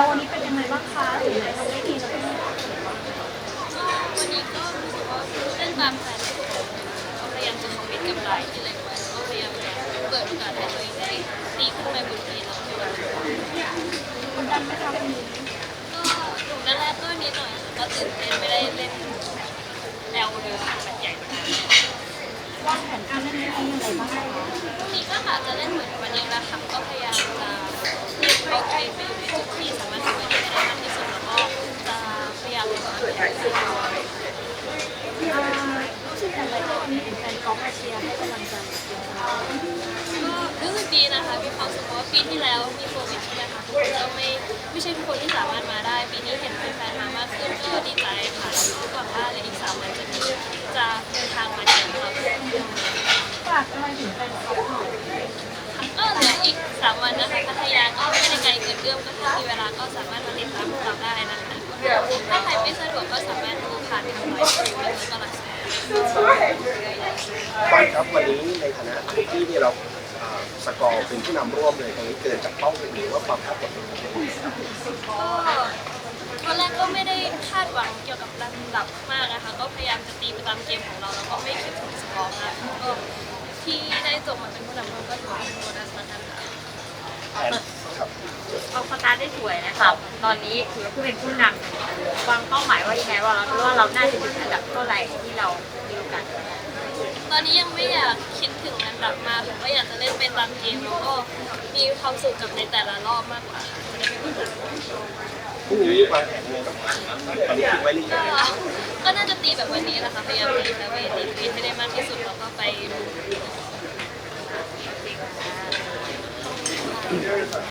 แล้ววันนี้เป็นยังไงบ้างคะถึงไหนทำได้ดีแล้ว วันนี้ก็รู้สึกว่าเล่นตามแผนที่ผมก็พยายามจะคอมมิตกับไรายที่เล็กไว้แล้วก็พยายามจะเปิดโอกาสให้ตัวเองได้ตีขึ้นไปบนทีแล้วก็กดดันไหมคะวันนี้ถูกแรกๆก็นิดหน่อยค่ะก็ตื่นเต้นไม่ได้เล่นแนวเดิมแบบใหญ่ขนาดนี้วางแผนการเล่นนี้ยังไงบ้างคะ พรุ่งนี้ก็อาจจะเล่นเหมือนวันนี้แหละค่ะก็พยายาม ยายามทำให้ได้อ่ารู้สึกอย่างไรที่วันนี้เห็นแฟนกอล์ฟมาเชียร์ให้กำลังใจก็รู้สึกดีนะคะ มีความสุขเพราะว่าปีที่แล้วมีโควิดใช่ไหมคะทุกคนก็ไม่ไม่ใช่ทุกคนที่สามารถมาได้ ปีนี้เห็นแฟนๆมามากขึ้นก็ดีใจค่ะแล้วก็หวังว่าในอีกสามวันจะมีจะเดินทางมาถึงครับฝากอะไรถึงแฟนกอล์ฟหน่อยก็เหลืออีกสามวันนะคะพัทยาก็ไม่ได้ไกลเกินเอื้อมก็ถ้ามีเวลาก็สามารถมาติดตามพวกเราได้นะคะถ้าใคร บอลครับวันนี้ในฐานะที่นี่เราเอ่อสกอร์เป็นผู้นำร่วมเลยตรงนี้เกินจากเป้าหรือว่าความคาดหวังก็ตอนแรกก็ไม่ได้คาดหวังเกี่ยวกับลำดับมากนะคะก็พยายามจะตีไปตามเกมของเราแล้วก็ไม่คิดถึงสกอร์มากค่ะก็ที่ได้จบมาเป็นผู้นำร่วมก็ถือว่าเป็นโบนัสแล้วกันค่ะแผนครับเอาสตาร์ทได้สวยนะครับ ตอนนี้ถือว่าเป็นผู้นำวางเป้าหมายว่ายังไงว่าเราว่าเราน่าจะถึงอันดับเท่าไหร่ที่เรามีโอกาส ตอนนี้ยังไม่อยากคิดถึงอันดับมาผมก็อยากจะเล่นไปตามเกมแล้วก็มีความสุขกับในแต่ละรอบมากกว่ากดดันพรุ่งนี้วางแผนยังไงบ้างตอนนี้คิดไว้หรือก็ยังก็น่าจะตีแบบวันนี้แหละค่ะพยายามตีแต่เวทีตีให้ได้มากที่สุดแล้วก็ไป